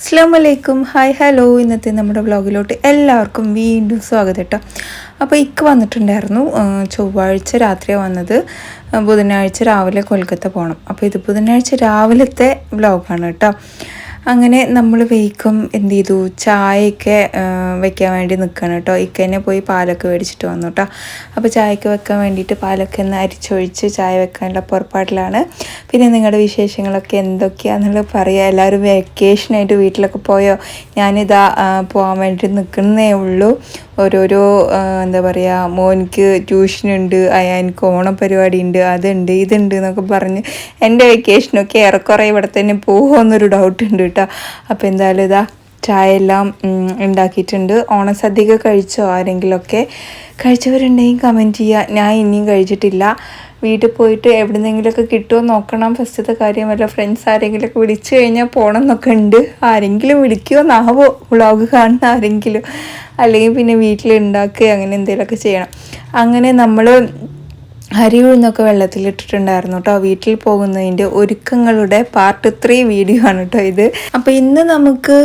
അസ്സാം വലൈക്കും hi hello. ഇന്നത്തെ നമ്മുടെ വ്ളോഗിലോട്ട് എല്ലാവർക്കും വീണ്ടും സ്വാഗതം കേട്ടോ അപ്പോൾ ഇക്ക് വന്നിട്ടുണ്ടായിരുന്നു ചൊവ്വാഴ്ച രാത്രിയാണ് വന്നത്. ബുധനാഴ്ച രാവിലെ കൊൽക്കത്ത പോകണം അപ്പോൾ ഇത് ബുധനാഴ്ച രാവിലത്തെ വ്ളോഗാണ് കേട്ടോ അങ്ങനെ നമ്മൾ വെയ്ക്കും എന്ത് ചെയ്തു? ചായയൊക്കെ വെക്കാൻ വേണ്ടി നിൽക്കണം കേട്ടോ ഇക്കന്നെ പോയി പാലൊക്കെ മേടിച്ചിട്ട് വന്നു കേട്ടോ അപ്പോൾ ചായക്ക് വെക്കാൻ വേണ്ടിയിട്ട് പാലൊക്കെ ഒന്ന് അരിച്ചൊഴിച്ച് ചായ വെക്കാനുള്ള പുറപ്പാടിലാണ്. പിന്നെ നിങ്ങളുടെ വിശേഷങ്ങളൊക്കെ എന്തൊക്കെയാണെന്നുള്ളത് പറയുക എല്ലാവരും വെക്കേഷനായിട്ട് വീട്ടിലൊക്കെ പോയോ? ഞാനിതാ പോകാൻ വേണ്ടി നിൽക്കുന്നേ ഉള്ളൂ. ഓരോരോ എന്താ പറയുക മോനിക്ക് ട്യൂഷനുണ്ട് അയാൻക്ക് ഓണം പരിപാടി ഉണ്ട് അതുണ്ട് ഇതുണ്ട് എന്നൊക്കെ പറഞ്ഞ് എന്റെ വെക്കേഷനൊക്കെ ഏറെക്കുറെ ഇവിടെ തന്നെ പോകുമെന്നൊരു ഡൗട്ട് ഉണ്ട് കേട്ടോ. അപ്പോൾ എന്തായാലും ഇതാ ചായ എല്ലാം ഉണ്ടാക്കിയിട്ടുണ്ട്. ഓണസദ്യയൊക്കെ കഴിച്ചോ ആരെങ്കിലുമൊക്കെ? കഴിച്ചവരുണ്ടെങ്കിൽ കമന്റ് ചെയ്യുക. ഞാൻ ഇനിയും കഴിച്ചിട്ടില്ല. വീട്ടിൽ പോയിട്ട് എവിടുന്നെങ്കിലുമൊക്കെ കിട്ടുമോ നോക്കണം. ഫസ്റ്റത്തെ കാര്യമല്ല ഫ്രണ്ട്സ് ആരെങ്കിലുമൊക്കെ വിളിച്ചു കഴിഞ്ഞാൽ പോകണം എന്നൊക്കെ ഉണ്ട്. ആരെങ്കിലും വിളിക്കുമോ നാവോ വ്ളോഗ് കാണുന്ന ആരെങ്കിലും. അല്ലെങ്കിൽ പിന്നെ വീട്ടിൽ ഉണ്ടാക്കുക അങ്ങനെ എന്തെങ്കിലുമൊക്കെ ചെയ്യണം. അങ്ങനെ നമ്മൾ അരി ഉഴുന്നൊക്കെ വെള്ളത്തിലിട്ടിട്ടുണ്ടായിരുന്നു കേട്ടോ. വീട്ടിൽ പോകുന്നതിന്റെ ഒരുക്കങ്ങളുടെ പാർട്ട് ത്രീ വീഡിയോ ആണ് കേട്ടോ ഇത്. അപ്പോൾ ഇന്ന് നമുക്ക്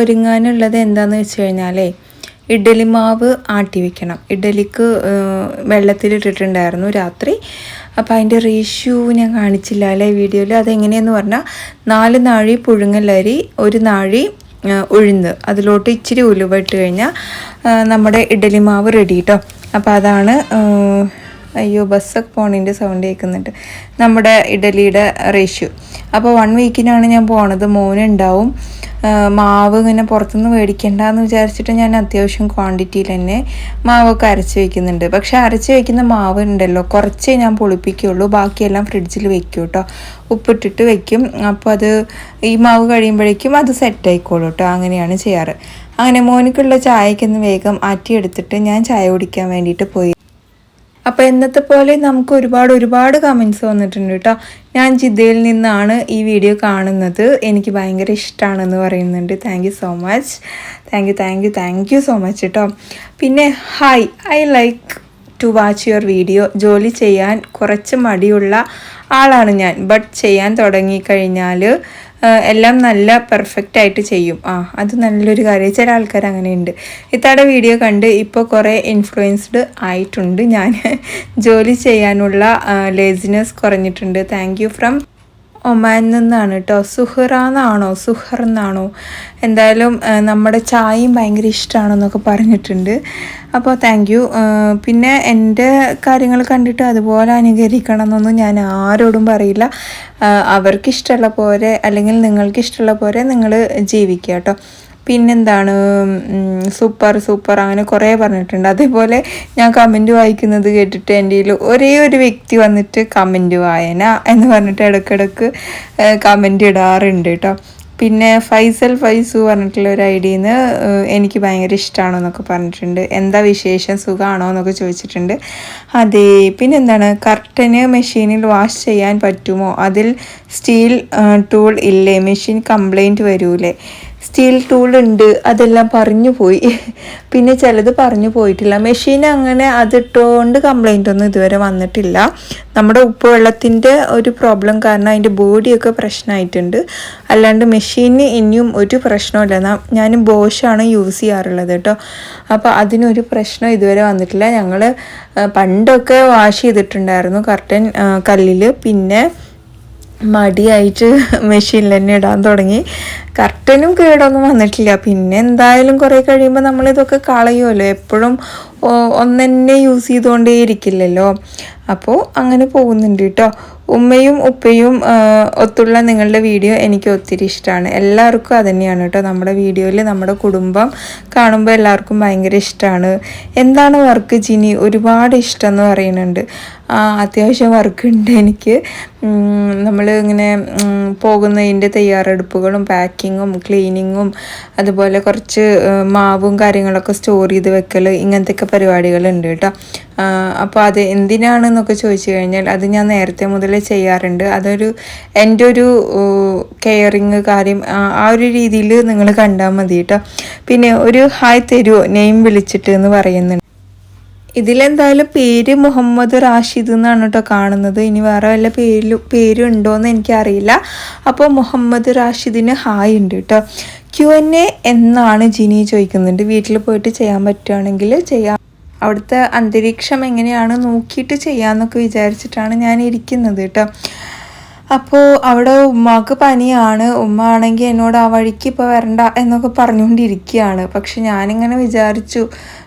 ഒരുങ്ങാനുള്ളത് എന്താണെന്ന് വെച്ച് കഴിഞ്ഞാലേ ഇഡ്ഡലി മാവ് ആട്ടി വെക്കണം. ഇഡ്ഡലിക്ക് ഏഹ്, വെള്ളത്തിലിട്ടിട്ടുണ്ടായിരുന്നു രാത്രി. അപ്പോൾ അതിന്റെ റേഷ്യൂ ഞാൻ കാണിച്ചില്ല അല്ലേ വീഡിയോയിൽ അതെങ്ങനെയെന്ന് പറഞ്ഞാൽ നാല് നാഴി പുഴുങ്ങലരി ഒരു നാഴി ഉഴുന്ന്. അതിലോട്ട് ഇച്ചിരി ഉലുവ ഇട്ട് കഴിഞ്ഞാൽ നമ്മുടെ ഇഡലി മാവ് റെഡി കേട്ടോ അപ്പോൾ അതാണ് അയ്യോ ബസ്സൊക്കെ പോണതിന്റെ സൗണ്ട് കേൾക്കുന്നുണ്ട് നമ്മുടെ ഇഡലിയുടെ റേഷ്യോ അപ്പോൾ വൺ വീക്കിനാണ് ഞാൻ പോണത്. മോനുണ്ടാവും മാവ് ഇങ്ങനെ പുറത്തുനിന്ന് മേടിക്കേണ്ട എന്ന് വിചാരിച്ചിട്ട് ഞാൻ അത്യാവശ്യം ക്വാണ്ടിറ്റിയിൽ തന്നെ മാവൊക്കെ അരച്ച് വെക്കുന്നുണ്ട്. പക്ഷെ അരച്ച് വെക്കുന്ന മാവ് ഉണ്ടല്ലോ കുറച്ചേ ഞാൻ പൊളിപ്പിക്കുള്ളൂ. ബാക്കിയെല്ലാം ഫ്രിഡ്ജിൽ വെക്കും കേട്ടോ ഉപ്പിട്ടിട്ട് വെക്കും. അപ്പോൾ അത് ഈ മാവ് കഴിയുമ്പോഴേക്കും അത് സെറ്റ് ആയിക്കോളൂ കേട്ടോ അങ്ങനെയാണ് ചെയ്യാറ്. അങ്ങനെ മോനിക്കുള്ള ചായക്കൊന്ന് വേഗം ആറ്റിയെടുത്തിട്ട് ഞാൻ ചായ കുടിക്കാൻ വേണ്ടിയിട്ട് പോയി. അപ്പോൾ എന്നത്തെ പോലെ നമുക്ക് ഒരുപാട് ഒരുപാട് കമൻസ് വന്നിട്ടുണ്ട് കേട്ടോ. ഞാൻ ജിദ്ദയിൽ നിന്നാണ് ഈ വീഡിയോ കാണുന്നത്. എനിക്ക് ഭയങ്കര ഇഷ്ടമാണെന്ന് പറയുന്നുണ്ട്. Thank you so much thank you thank you thank you so much കേട്ടോ. പിന്നെ hi I like to watch your video ജോലി ചെയ്യാൻ കുറച്ച് മടിയുള്ള ആളാണ് ഞാൻ. ബട്ട് ചെയ്യാൻ തുടങ്ങിക്കഴിഞ്ഞാൽ എല്ലാം നല്ല പെർഫെക്റ്റ് ആയിട്ട് ചെയ്യും. ആ അത് നല്ലൊരു കാര്യം. ചില ആൾക്കാർ അങ്ങനെയുണ്ട്. ഇത്താടെ വീഡിയോ കണ്ട് ഇപ്പോൾ കുറേ ഇൻഫ്ലുവൻസ്ഡ് ആയിട്ടുണ്ട്. ഞാൻ ജോലി ചെയ്യാനുള്ള ലേസിനെസ് കുറഞ്ഞിട്ടുണ്ട്. താങ്ക് ഫ്രം ഒമാൻ നിന്നാണ് കേട്ടോ സുഹറ എന്നാണോ സുഹർ എന്നാണോ എന്തായാലും നമ്മുടെ ചായയും ഭയങ്കര ഇഷ്ടമാണെന്നൊക്കെ പറഞ്ഞിട്ടുണ്ട്. അപ്പോൾ താങ്ക് യു പിന്നെ എന്റെ കാര്യങ്ങൾ കണ്ടിട്ട് അതുപോലെ അനുകരിക്കണം എന്നൊന്നും ഞാൻ ആരോടും പറയില്ല. അവർക്കിഷ്ടമുള്ള പോലെ അല്ലെങ്കിൽ നിങ്ങൾക്ക് ഇഷ്ടമുള്ള പോലെ നിങ്ങൾ ജീവിക്കുക കേട്ടോ പിന്നെന്താണ് സൂപ്പർ സൂപ്പർ അങ്ങനെ കുറേ പറഞ്ഞിട്ടുണ്ട്. അതേപോലെ ഞാൻ കമന്റ് വായിക്കുന്നത് കേട്ടിട്ട് എന്റെ ഒരേ ഒരു വ്യക്തി വന്നിട്ട് കമന്റ് വായന എന്ന് പറഞ്ഞിട്ട് ഇടയ്ക്കിടയ്ക്ക് കമന്റ് ഇടാറുണ്ട് കേട്ടോ. പിന്നെ ഫൈസൽ ഫൈസു പറഞ്ഞിട്ടുള്ള ഒരു ഐഡിയിൽ നിന്ന് എനിക്ക് ഭയങ്കര ഇഷ്ടമാണോ എന്നൊക്കെ പറഞ്ഞിട്ടുണ്ട്. എന്താ വിശേഷം? സുഖമാണോ എന്നൊക്കെ ചോദിച്ചിട്ടുണ്ട്. അതെ പിന്നെന്താണ്? കർട്ടന് മെഷീനിൽ വാഷ് ചെയ്യാൻ പറ്റുമോ? അതിൽ സ്റ്റീൽ ടൂൾ ഇല്ലേ? മെഷീൻ കംപ്ലൈന്റ് വരൂലേ? സ്റ്റീൽ ടൂൾ ഉണ്ട് അതെല്ലാം പറഞ്ഞു പോയി. പിന്നെ ചിലത് പറഞ്ഞു പോയിട്ടില്ല. മെഷീൻ അങ്ങനെ അതിട്ടുകൊണ്ട് കംപ്ലൈന്റ് ഒന്നും ഇതുവരെ വന്നിട്ടില്ല. നമ്മുടെ ഉപ്പ് വെള്ളത്തിന്റെ ഒരു പ്രോബ്ലം കാരണം അതിന്റെ ബോഡിയൊക്കെ പ്രശ്നമായിട്ടുണ്ട് അല്ലാണ്ട് മെഷീന് ഇനിയും ഒരു പ്രശ്നമില്ല ഞാൻ ബോഷാണ് യൂസ് ചെയ്യാറുള്ളത് കേട്ടോ അപ്പോൾ അതിനൊരു പ്രശ്നം ഇതുവരെ വന്നിട്ടില്ല. ഞങ്ങൾ പണ്ടൊക്കെ വാഷ് ചെയ്തിട്ടുണ്ടായിരുന്നു കർട്ടൻ കല്ലിൽ പിന്നെ മടിയായിട്ട് മെഷീനിൽ തന്നെ ഇടാൻ തുടങ്ങി. കർട്ടനും കേടൊന്നും വന്നിട്ടില്ല. പിന്നെ എന്തായാലും കുറേ കഴിയുമ്പോൾ നമ്മളിതൊക്കെ കളയുമല്ലോ എപ്പോഴും ഒന്നെന്നെ യൂസ് ചെയ്തുകൊണ്ടേ ഇരിക്കില്ലല്ലോ അപ്പോൾ അങ്ങനെ പോകുന്നുണ്ട് കേട്ടോ ഉമ്മയും ഉപ്പയും ഒത്തുള്ള നിങ്ങളുടെ വീഡിയോ എനിക്ക് ഒത്തിരി ഇഷ്ടമാണ് എല്ലാവർക്കും അതുതന്നെയാണ് കേട്ടോ. നമ്മുടെ വീഡിയോയിൽ നമ്മുടെ കുടുംബം കാണുമ്പോൾ എല്ലാവർക്കും ഭയങ്കര ഇഷ്ടമാണ് എന്താണ് വർക്ക് ജിനി? ഒരുപാട് ഇഷ്ടം എന്ന് പറയുന്നുണ്ട് അത്യാവശ്യം വർക്ക് ഉണ്ട് എനിക്ക് നമ്മൾ ഇങ്ങനെ പോകുന്നതിന്റെ തയ്യാറെടുപ്പുകളും പാക്കിങ്ങും ക്ലീനിങ്ങും അതുപോലെ കുറച്ച് മാവും കാര്യങ്ങളൊക്കെ സ്റ്റോർ ചെയ്ത് വെക്കൽ ഇങ്ങനത്തെയൊക്കെ പരിപാടികളുണ്ട് കേട്ടോ. അപ്പോൾ അത് എന്തിനാണെന്നൊക്കെ ചോദിച്ചു കഴിഞ്ഞാൽ അത് ഞാൻ നേരത്തെ മുതലേ ചെയ്യാറുണ്ട്. അതൊരു എന്റെ ഒരു കെയറിങ് കാര്യം ആ ഒരു രീതിയിൽ നിങ്ങൾ കണ്ടാൽ മതി കേട്ടോ പിന്നെ ഒരു ഹായ് തരുമോ നെയിം വിളിച്ചിട്ട് എന്ന് പറയുന്നുണ്ട്. ഇതിലെന്തായാലും പേര് മുഹമ്മദ് റാഷിദ് എന്നാണ് കേട്ടോ കാണുന്നത്. ഇനി വേറെ വല്ല പേരിൽ പേരുണ്ടോയെന്ന് എനിക്കറിയില്ല. അപ്പോൾ മുഹമ്മദ് റാഷിദിന് ഹായ് ഉണ്ട് കേട്ടോ ക്യു എൻ എ എന്നാണ് ജിനി ചോദിക്കുന്നുണ്ട്. വീട്ടിൽ പോയിട്ട് ചെയ്യാൻ പറ്റുകയാണെങ്കിൽ ചെയ്യാം. അവിടുത്തെ അന്തരീക്ഷം എങ്ങനെയാണ് നോക്കിയിട്ട് ചെയ്യാമെന്നൊക്കെ വിചാരിച്ചിട്ടാണ് ഞാൻ ഇരിക്കുന്നത് കേട്ടോ. അപ്പോൾ അവിടെ ഉമ്മാക്ക് പനിയാണ്. ഉമ്മ ആണെങ്കിൽ എന്നോട് ആ വഴിക്ക് ഇപ്പോൾ വരണ്ട എന്നൊക്കെ പറഞ്ഞുകൊണ്ടിരിക്കുകയാണ്. പക്ഷെ ഞാനിങ്ങനെ വിചാരിച്ചു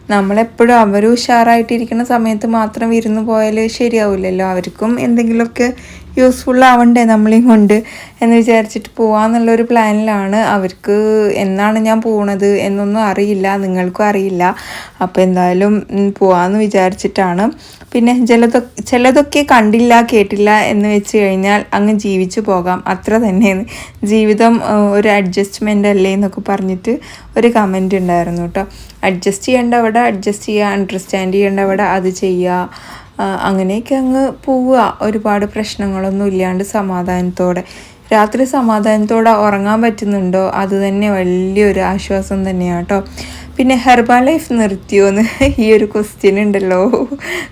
നമ്മളെപ്പോഴും അവർ ഉഷാറായിട്ടിരിക്കുന്ന സമയത്ത് മാത്രം വിരുന്ന് പോയാൽ ശരിയാവില്ലല്ലോ. അവർക്കും എന്തെങ്കിലുമൊക്കെ യൂസ്ഫുൾ ആവണ്ടേ നമ്മളെയും കൊണ്ട് എന്ന് വിചാരിച്ചിട്ട് പോവാന്നുള്ളൊരു പ്ലാനിലാണ് അവർക്ക് എന്നാണ് ഞാൻ പോണത് എന്നൊന്നും അറിയില്ല നിങ്ങൾക്കും അറിയില്ല. അപ്പോൾ എന്തായാലും പോവാമെന്ന് വിചാരിച്ചിട്ടാണ്. പിന്നെ ചിലതൊ ചിലതൊക്കെ കണ്ടില്ല കേട്ടില്ല എന്ന് വെച്ച് കഴിഞ്ഞാൽ അങ്ങ് ജീവിച്ചു പോകാം. അത്ര തന്നെ ജീവിതം ഒരു അഡ്ജസ്റ്റ്മെന്റ് അല്ലേ എന്നൊക്കെ പറഞ്ഞിട്ട് ഒരു കമന്റ് ഉണ്ടായിരുന്നു കേട്ടോ. അഡ്ജസ്റ്റ് ചെയ്യേണ്ട അവിടെ അഡ്ജസ്റ്റ് ചെയ്യുക അണ്ടർസ്റ്റാൻഡ് ചെയ്യേണ്ട അവിടെ അത് ചെയ്യുക അങ്ങനെയൊക്കെ അങ്ങ് പോവുക. ഒരുപാട് പ്രശ്നങ്ങളൊന്നും ഇല്ലാണ്ട് സമാധാനത്തോടെ. രാത്രി സമാധാനത്തോടെ ഉറങ്ങാൻ പറ്റുന്നുണ്ടോ? അത് തന്നെ വലിയൊരു ആശ്വാസം തന്നെയാണ് കേട്ടോ പിന്നെ ഹെർബാ ലൈഫ് നിർത്തിയോ നിർത്തിയോന്ന് ഈ ഒരു ക്വസ്റ്റ്യൻ ഉണ്ടല്ലോ.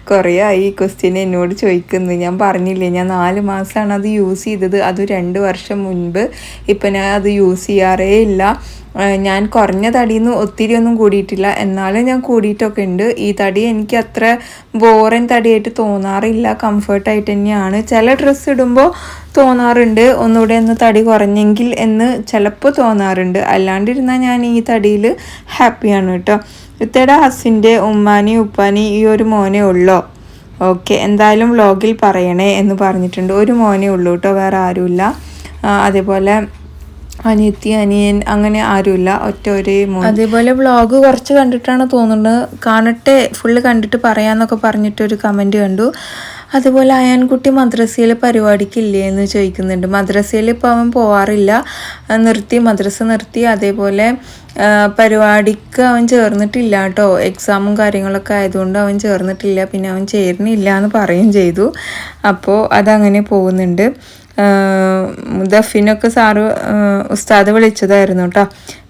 കുറേ ആയി ഈ ക്വസ്റ്റ്യൻ എന്നോട് ചോദിക്കുന്നത് ഞാൻ പറഞ്ഞില്ലേ ഞാൻ നാല് മാസമാണ് അത് യൂസ് ചെയ്തത്. അത് രണ്ട് വർഷം മുൻപ്. ഇപ്പം ഞാൻ അത് യൂസ് ചെയ്യാറേ ഇല്ല. ഞാൻ കുറഞ്ഞ തടിയിൽ നിന്ന് ഒത്തിരി ഒന്നും കൂടിയിട്ടില്ല. എന്നാലും ഞാൻ കൂടിയിട്ടൊക്കെ ഉണ്ട്. ഈ തടി എനിക്ക് അത്ര ബോറൻ തടിയായിട്ട് തോന്നാറില്ല. കംഫർട്ടായിട്ട് തന്നെയാണ്. ചില ഡ്രസ്സ് ഇടുമ്പോൾ തോന്നാറുണ്ട്. ഒന്നുകൂടെ ഒന്ന് തടി കുറഞ്ഞെങ്കിൽ എന്ന് ചിലപ്പോൾ തോന്നാറുണ്ട്. അല്ലാണ്ടിരുന്നാൽ ഞാൻ ഈ തടിയിൽ ഹാപ്പിയാണ് കേട്ടോ. ഇത്തയുടെ ഹസിന്റെ ഉമ്മാനി ഉപ്പാനി ഈ ഒരു മോനെ ഉള്ളോ? ഓക്കെ എന്തായാലും വ്ലോഗിൽ പറയണേ എന്ന് പറഞ്ഞിട്ടുണ്ട്. ഒരു മോനെ ഉള്ളൂ കേട്ടോ. വേറെ ആരുമില്ല. അതേപോലെ അനിയത്തി അനിയൻ അങ്ങനെ ആരുമില്ല. ഒറ്റ ഒരേ അതേപോലെ വ്ളോഗ് കുറച്ച് കണ്ടിട്ടാണ് തോന്നുന്നത്. കാണട്ടെ ഫുള്ള് കണ്ടിട്ട് പറയാന്നൊക്കെ പറഞ്ഞിട്ട് ഒരു കമന്റ് കണ്ടു. അതുപോലെ അയാൻകുട്ടി മദ്രസയിൽ പരിപാടിക്കില്ലേ എന്ന് ചോദിക്കുന്നുണ്ട്. മദ്രസയിൽ ഇപ്പോൾ അവൻ പോവാറില്ല. നിർത്തി മദ്രസ നിർത്തി. അതേപോലെ പരിപാടിക്ക് അവൻ ചേർന്നിട്ടില്ല കേട്ടോ. എക്സാമും കാര്യങ്ങളൊക്കെ ആയതുകൊണ്ട് അവൻ ചേർന്നിട്ടില്ല. പിന്നെ അവൻ ചേരുന്നില്ല എന്ന് പറയുകയും ചെയ്തു. അപ്പോൾ അതങ്ങനെ പോകുന്നുണ്ട്. ദഫിനൊക്കെ സാറ് ഉസ്താദ് വിളിച്ചതായിരുന്നു കേട്ടോ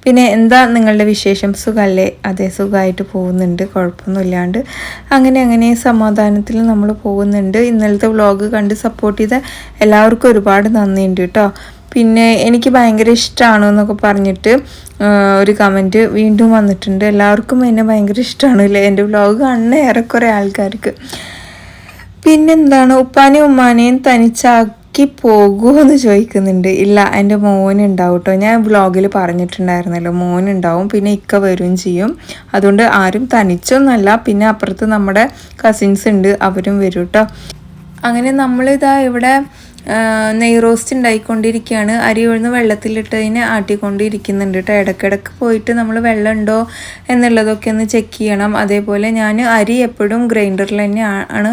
പിന്നെ എന്താ നിങ്ങളുടെ വിശേഷം? സുഖമല്ലേ അതേ സുഖമായിട്ട് പോകുന്നുണ്ട്. കുഴപ്പമൊന്നുമില്ലാണ്ട്. അങ്ങനെ അങ്ങനെ സമാധാനത്തിൽ നമ്മൾ പോകുന്നുണ്ട്. ഇന്നലത്തെ വ്ളോഗ് കണ്ട് സപ്പോർട്ട് ചെയ്ത എല്ലാവർക്കും ഒരുപാട് നന്ദിയുണ്ട് കേട്ടോ പിന്നെ എനിക്ക് ഭയങ്കര ഇഷ്ടമാണ് എന്നൊക്കെ പറഞ്ഞിട്ട് ഒരു കമന്റ് വീണ്ടും വന്നിട്ടുണ്ട്. എല്ലാവർക്കും എന്നെ ഭയങ്കര ഇഷ്ടമാണ് അല്ലേ എന്റെ വ്ളോഗ് കാണുന്ന ഏറെക്കുറെ ആൾക്കാർക്ക്. പിന്നെന്താണ് ഉപ്പാനെയും ഉമ്മാനെയും തനിച്ചാക്കി ഇടയ്ക്ക് പോകുമോ എന്ന് ചോദിക്കുന്നുണ്ട്. ഇല്ല എന്റെ മോനുണ്ടാവും കേട്ടോ ഞാൻ വ്ളോഗിൽ പറഞ്ഞിട്ടുണ്ടായിരുന്നല്ലോ മോനുണ്ടാവും പിന്നെ ഇക്ക വരും ചെയ്യും. അതുകൊണ്ട് ആരും തനിച്ചൊന്നല്ല പിന്നെ അപ്പുറത്ത് നമ്മുടെ കസിൻസ് ഉണ്ട് അവരും വരും കേട്ടോ അങ്ങനെ നമ്മളിതാ ഇവിടെ നെയ് റോസ്റ്റ് ഉണ്ടായിക്കൊണ്ടിരിക്കുകയാണ്. അരി ഉഴുന്ന് വെള്ളത്തിലിട്ടതിനെ ആട്ടിക്കൊണ്ടിരിക്കുന്നുണ്ട് കേട്ടോ ഇടയ്ക്കിടയ്ക്ക് പോയിട്ട് നമ്മൾ വെള്ളമുണ്ടോ എന്നുള്ളതൊക്കെ ഒന്ന് ചെക്ക് ചെയ്യണം. അതേപോലെ ഞാൻ അരി എപ്പോഴും ഗ്രൈൻഡറിൽ തന്നെ ആണ്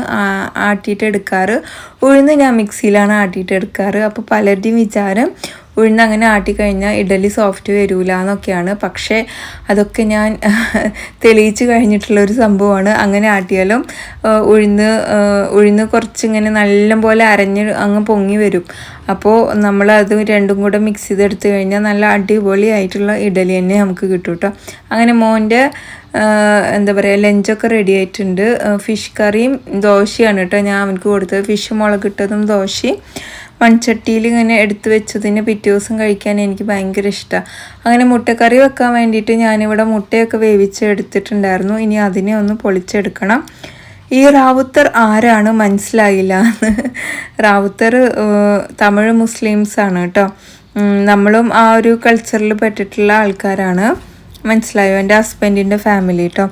ആട്ടിയിട്ട് എടുക്കാറ് ഉഴുന്ന് ഞാൻ മിക്സിയിലാണ് ആട്ടിയിട്ട് എടുക്കാറ് അപ്പോൾ പലരുടെയും വിചാരം ഉഴുന്ന് അങ്ങനെ ആട്ടിക്കഴിഞ്ഞാൽ ഇഡലി സോഫ്റ്റ് വരില്ല എന്നൊക്കെയാണ് പക്ഷേ അതൊക്കെ ഞാൻ തെളിയിച്ച് കഴിഞ്ഞിട്ടുള്ളൊരു സംഭവമാണ്. അങ്ങനെ ആട്ടിയാലും ഉഴുന്ന് ഉഴുന്ന് കുറച്ചിങ്ങനെ നല്ല പോലെ അരഞ്ഞ് അങ്ങ് പൊങ്ങി വരും. അപ്പോൾ നമ്മളത് രണ്ടും കൂടെ മിക്സ് ചെയ്തെടുത്ത് കഴിഞ്ഞാൽ നല്ല അടിപൊളിയായിട്ടുള്ള ഇഡലി തന്നെ നമുക്ക് കിട്ടും കേട്ടോ അങ്ങനെ മോന്റെ എന്താ പറയുക ലഞ്ചൊക്കെ റെഡി ആയിട്ടുണ്ട്. ഫിഷ് കറിയും ദോശയാണ് കേട്ടോ ഞാൻ അവനക്ക് കൊടുത്തത്. ഫിഷ് മുളകിട്ടതും ദോശയും. മൺചട്ടിയിൽ ഇങ്ങനെ എടുത്തു വെച്ചതിന് പിറ്റേ ദിവസം കഴിക്കാൻ എനിക്ക് ഭയങ്കര ഇഷ്ടമാണ് അങ്ങനെ മുട്ടക്കറി വെക്കാൻ വേണ്ടിയിട്ട് ഞാനിവിടെ മുട്ടയൊക്കെ വേവിച്ച് എടുത്തിട്ടുണ്ടായിരുന്നു. ഇനി അതിനെ ഒന്ന് പൊളിച്ചെടുക്കണം. ഈ റാവുത്തർ ആരാണ് മനസ്സിലായില്ല റാവുത്തർ തമിഴ് മുസ്ലിംസ് ആണ് കേട്ടോ. നമ്മളും ആ ഒരു കൾച്ചറിൽ പെട്ടിട്ടുള്ള ആൾക്കാരാണ്. മനസ്സിലായോ? എന്റെ ഹസ്ബൻഡിന്റെ ഫാമിലി കേട്ടോ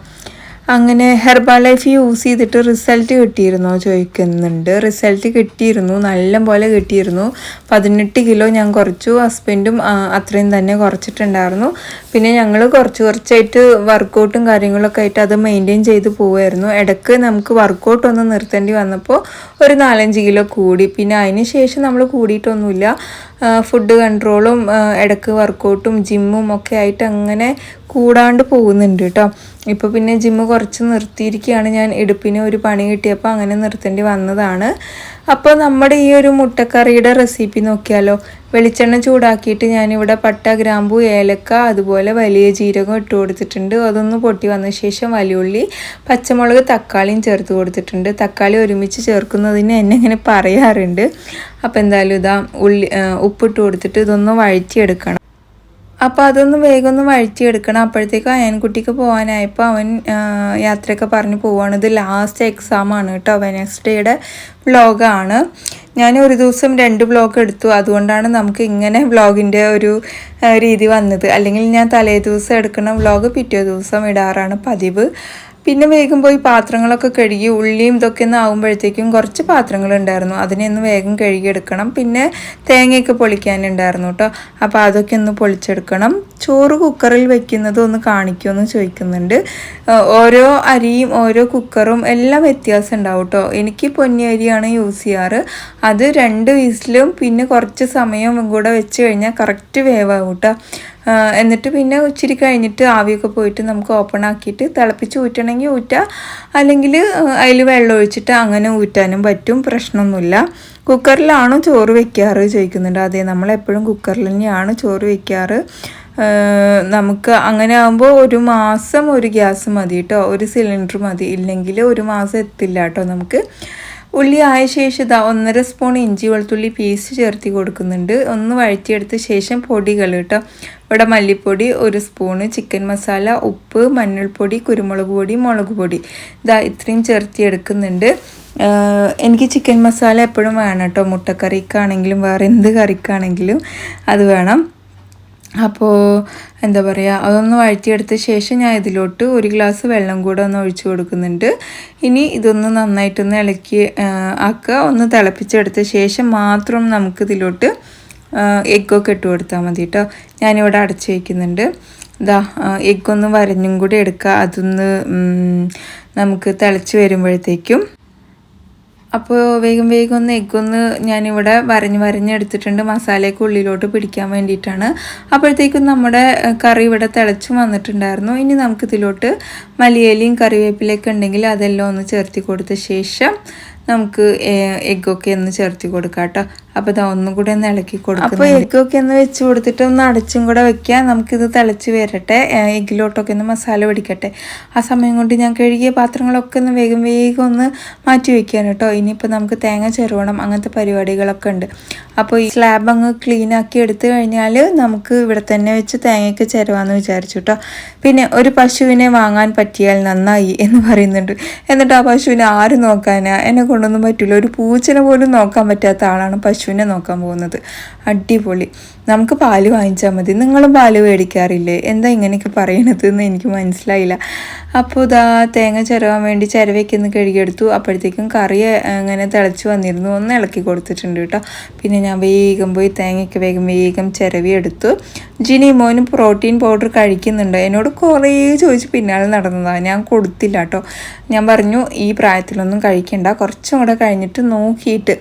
അങ്ങനെ ഹെർബാ ലൈഫ് യൂസ് ചെയ്തിട്ട് റിസൾട്ട് കിട്ടിയിരുന്നോ ചോദിക്കുന്നുണ്ട്. റിസൾട്ട് കിട്ടിയിരുന്നു നല്ല പോലെ കിട്ടിയിരുന്നു. പതിനെട്ട് കിലോ ഞാൻ കുറച്ചു ഹസ്ബൻഡും അത്രയും തന്നെ കുറച്ചിട്ടുണ്ടായിരുന്നു. പിന്നെ ഞങ്ങൾ കുറച്ച് കുറച്ചായിട്ട് വർക്കൗട്ടും കാര്യങ്ങളൊക്കെ ആയിട്ട് അത് മെയിന്റെയിൻ ചെയ്ത് പോവുമായിരുന്നു ഇടയ്ക്ക് നമുക്ക് വർക്കൗട്ട് ഒന്ന് നിർത്തേണ്ടി വന്നപ്പോൾ ഒരു നാലഞ്ച് കിലോ കൂടി. പിന്നെ അതിന് ശേഷം നമ്മൾ കൂടിയിട്ടൊന്നുമില്ല. ഫുഡ് കൺട്രോളും ഇടയ്ക്ക് വർക്കൗട്ടും ജിമ്മും ഒക്കെ ആയിട്ട് അങ്ങനെ കൂടാണ്ട് പോകുന്നുണ്ട് കേട്ടോ ഇപ്പോൾ പിന്നെ ജിമ്മ് കുറച്ച് നിർത്തിയിരിക്കുകയാണ്. ഞാൻ എടുപ്പിന് ഒരു പണി കിട്ടിയപ്പോൾ അങ്ങനെ നിർത്തേണ്ടി വന്നതാണ്. അപ്പോൾ നമ്മുടെ ഈ ഒരു മുട്ടക്കറിയുടെ റെസിപ്പി നോക്കിയാലോ? വെളിച്ചെണ്ണ ചൂടാക്കിയിട്ട് ഞാനിവിടെ പട്ട ഗ്രാമ്പു ഏലക്ക അതുപോലെ വലിയ ജീരകം ഇട്ട് കൊടുത്തിട്ടുണ്ട്. അതൊന്ന് പൊട്ടി വന്ന ശേഷം വലിയുള്ളി പച്ചമുളക് തക്കാളിയും ചേർത്ത് കൊടുത്തിട്ടുണ്ട്. തക്കാളി ഒരുമിച്ച് ചേർക്കുന്നതിന് എന്നെ ഇങ്ങനെ പറയാറുണ്ട്. അപ്പോൾ എന്തായാലും ഇതാ ഉള്ളി ഉപ്പിട്ട് കൊടുത്തിട്ട് ഇതൊന്ന് വഴറ്റിയെടുക്കണം. അപ്പോൾ അതൊന്ന് വേഗം ഒന്ന് വഴിച്ചെടുക്കണം അപ്പോഴത്തേക്കും അയൻകുട്ടിക്ക് പോകാനായപ്പോൾ അവൻ യാത്രയൊക്കെ പറഞ്ഞ് പോവാണ്. ഇത് ലാസ്റ്റ് എക്സാമാണ് കേട്ടോ. വെനസ്ഡേയുടെ വ്ളോഗാണ് ഞാൻ ഒരു ദിവസം രണ്ട് വ്ളോഗ് എടുത്തു. അതുകൊണ്ടാണ് നമുക്ക് ഇങ്ങനെ വ്ളോഗിന്റെ ഒരു രീതി വന്നത്. അല്ലെങ്കിൽ ഞാൻ തലേ ദിവസം എടുക്കുന്ന വ്ളോഗ് പിറ്റേ ദിവസം ഇടാറാണ് പതിവ്. പിന്നെ വേഗം പോയി പാത്രങ്ങളൊക്കെ കഴുകി ഉള്ളിയും ഇതൊക്കെ ഒന്ന് ആകുമ്പോഴത്തേക്കും കുറച്ച് പാത്രങ്ങൾ ഉണ്ടായിരുന്നു. ഒന്ന് വേഗം കഴുകിയെടുക്കണം. പിന്നെ തേങ്ങയൊക്കെ പൊളിക്കാനുണ്ടായിരുന്നു കേട്ടോ അപ്പോൾ അതൊക്കെ ഒന്ന് പൊളിച്ചെടുക്കണം. ചോറ് കുക്കറിൽ വെക്കുന്നത് ഒന്ന് കാണിക്കുമെന്ന് ചോദിക്കുന്നുണ്ട്. ഓരോ അരിയും ഓരോ കുക്കറും എല്ലാം വ്യത്യാസം ഉണ്ടാവും കേട്ടോ എനിക്ക് പൊന്നി അരിയാണ് യൂസ് ചെയ്യാറ്. അത് രണ്ട് വീസിലും പിന്നെ കുറച്ച് സമയം കൂടെ വെച്ച് കഴിഞ്ഞാൽ കറക്റ്റ് വേവാകും കേട്ടോ എന്നിട്ട് പിന്നെ ഇച്ചിരി കഴിഞ്ഞിട്ട് ആവിയൊക്കെ പോയിട്ട് നമുക്ക് ഓപ്പൺ ആക്കിയിട്ട് തിളപ്പിച്ച് ഊറ്റണമെങ്കിൽ ഊറ്റ. അല്ലെങ്കിൽ അതിൽ വെള്ളം ഒഴിച്ചിട്ട് അങ്ങനെ ഊറ്റാനും പറ്റും പ്രശ്നമൊന്നുമില്ല. കുക്കറിലാണോ ചോറ് വെക്കാറ് ചോദിക്കുന്നുണ്ട്. അതെ നമ്മളെപ്പോഴും കുക്കറിൽ തന്നെയാണ് ചോറ് വെക്കാറ്. നമുക്ക് അങ്ങനെ ആകുമ്പോൾ ഒരു മാസം ഒരു ഗ്യാസ് മതി കേട്ടോ. ഒരു സിലിണ്ടർ മതി. ഇല്ലെങ്കിൽ ഒരു മാസം എത്തില്ല കേട്ടോ നമുക്ക്. ഉള്ളി ആയ ശേഷം ഇതാ ഒന്നര സ്പൂൺ ഇഞ്ചി വെളുത്തുള്ളി പേസ്റ്റ് ചേർത്തി കൊടുക്കുന്നുണ്ട്. ഒന്ന് വഴറ്റിയെടുത്ത ശേഷം പൊടികൾ കേട്ടോ. ഇവിടെ മല്ലിപ്പൊടി ഒരു സ്പൂണ് ചിക്കൻ മസാല ഉപ്പ് മഞ്ഞൾപ്പൊടി കുരുമുളക് പൊടി മുളക് പൊടി. ഇതാ ഇത്രയും ചേർത്തി എടുക്കുന്നുണ്ട്. എനിക്ക് ചിക്കൻ മസാല എപ്പോഴും വേണം കേട്ടോ. മുട്ടക്കറിക്കാണെങ്കിലും വേറെ എന്ത് കറിക്കാണെങ്കിലും അത് വേണം. അപ്പോൾ എന്താ പറയുക അതൊന്ന് വഴറ്റിയെടുത്ത ശേഷം ഞാൻ ഇതിലോട്ട് ഒരു ഗ്ലാസ് വെള്ളം കൂടെ ഒന്ന് ഒഴിച്ചു കൊടുക്കുന്നുണ്ട്. ഇനി ഇതൊന്ന് നന്നായിട്ടൊന്ന് ഇളക്കി ആക്കുക. ഒന്ന് തിളപ്പിച്ചെടുത്ത ശേഷം മാത്രം നമുക്ക് ഇതിലോട്ട് എഗ്ഗൊക്കെ ഇട്ട് കൊടുത്താൽ മതി കേട്ടോ ഞാനിവിടെ അടച്ച് വയ്ക്കുന്നുണ്ട് ഇതാ എഗ്ഗൊന്ന് വരഞ്ഞും കൂടി എടുക്കുക. അതൊന്ന് നമുക്ക് തിളച്ച് വരുമ്പോഴത്തേക്കും അപ്പോൾ വേഗം വേഗം ഒന്ന് എഗ്ഗൊന്ന് ഞാനിവിടെ വരഞ്ഞ് വരഞ്ഞെടുത്തിട്ടുണ്ട് മസാലയൊക്കെ ഉള്ളിലോട്ട് പിടിക്കാൻ വേണ്ടിയിട്ടാണ്. അപ്പോഴത്തേക്കും നമ്മുടെ കറി ഇവിടെ തിളച്ചും വന്നിട്ടുണ്ടായിരുന്നു. ഇനി നമുക്ക് നമുക്കിതിലോട്ട് മലിയേലിയും കറിവേപ്പിലൊക്കെ ഉണ്ടെങ്കിൽ അതെല്ലാം ഒന്ന് ചേർത്തി കൊടുത്ത ശേഷം നമുക്ക് എഗ്ഗൊക്കെ ഒന്ന് ചേർത്തി കൊടുക്കാം കേട്ടോ. അപ്പോൾ ഇതാ ഒന്നും കൂടെ ഒന്ന് ഇളക്കി കൊടുക്കും അപ്പോൾ എഗ്ഗൊക്കെ ഒന്ന് വെച്ച് കൊടുത്തിട്ട് ഒന്ന് അടച്ചും കൂടെ വെക്കാം. നമുക്കിത് തിളച്ച് വരട്ടെ. എഗ്ഗിലോട്ടൊക്കെ ഒന്ന് മസാല പിടിക്കട്ടെ. ആ സമയം കൊണ്ട് ഞാൻ കഴുകിയ പാത്രങ്ങളൊക്കെ ഒന്ന് വേഗം വേഗം ഒന്ന് മാറ്റി വെക്കാൻ കേട്ടോ. ഇനിയിപ്പോൾ നമുക്ക് തേങ്ങ ചെറുവണം. അങ്ങനത്തെ പരിപാടികളൊക്കെ ഉണ്ട്. അപ്പോൾ ഈ സ്ലാബ് അങ്ങ് ക്ലീൻ ആക്കി എടുത്തു കഴിഞ്ഞാൽ നമുക്ക് ഇവിടെ തന്നെ വെച്ച് തേങ്ങയ്ക്ക് ചിരവാന്ന് വിചാരിച്ചു കേട്ടോ. പിന്നെ ഒരു പശുവിനെ വാങ്ങാൻ പറ്റിയാൽ നന്നായി എന്ന് പറയുന്നുണ്ട്. എന്നിട്ട് ആ പശുവിനെ ആരും നോക്കാനാ? എന്നെ കൊണ്ടൊന്നും പറ്റില്ല ഒരു പൂച്ചനെ പോലും നോക്കാൻ പറ്റാത്ത ആളാണ് പശുവിനെ നോക്കാൻ പോകുന്നത്. അടിപൊളി. നമുക്ക് പാൽ വാങ്ങിച്ചാൽ മതി. നിങ്ങളും പാൽ മേടിക്കാറില്ലേ? എന്താ ഇങ്ങനെയൊക്കെ പറയണത് എന്ന് എനിക്ക് മനസ്സിലായില്ല. അപ്പോൾ ഇതാ തേങ്ങ ചിരവാൻ വേണ്ടി ചിരവയ്ക്ക് ഒന്ന് കഴുകിയെടുത്തു. അപ്പോഴത്തേക്കും കറി അങ്ങനെ തിളച്ച് വന്നിരുന്നു. ഒന്ന് ഇളക്കി കൊടുത്തിട്ടുണ്ട് കേട്ടോ. പിന്നെ ഞാൻ വേഗം പോയി തേങ്ങയ്ക്ക് വേഗം വേഗം ചിരവി എടുത്തു ജിനി മോനും പ്രോട്ടീൻ പൗഡർ കഴിക്കുന്നുണ്ട്. എന്നോട് കുറേ ചോദിച്ച് പിന്നാലെ നടന്നതാണ് ഞാൻ കൊടുത്തില്ല കേട്ടോ. ഞാൻ പറഞ്ഞു ഈ പ്രായത്തിലൊന്നും കഴിക്കണ്ട. കുറച്ചും കൂടെ കഴിഞ്ഞിട്ട് നോക്കിയിട്ട്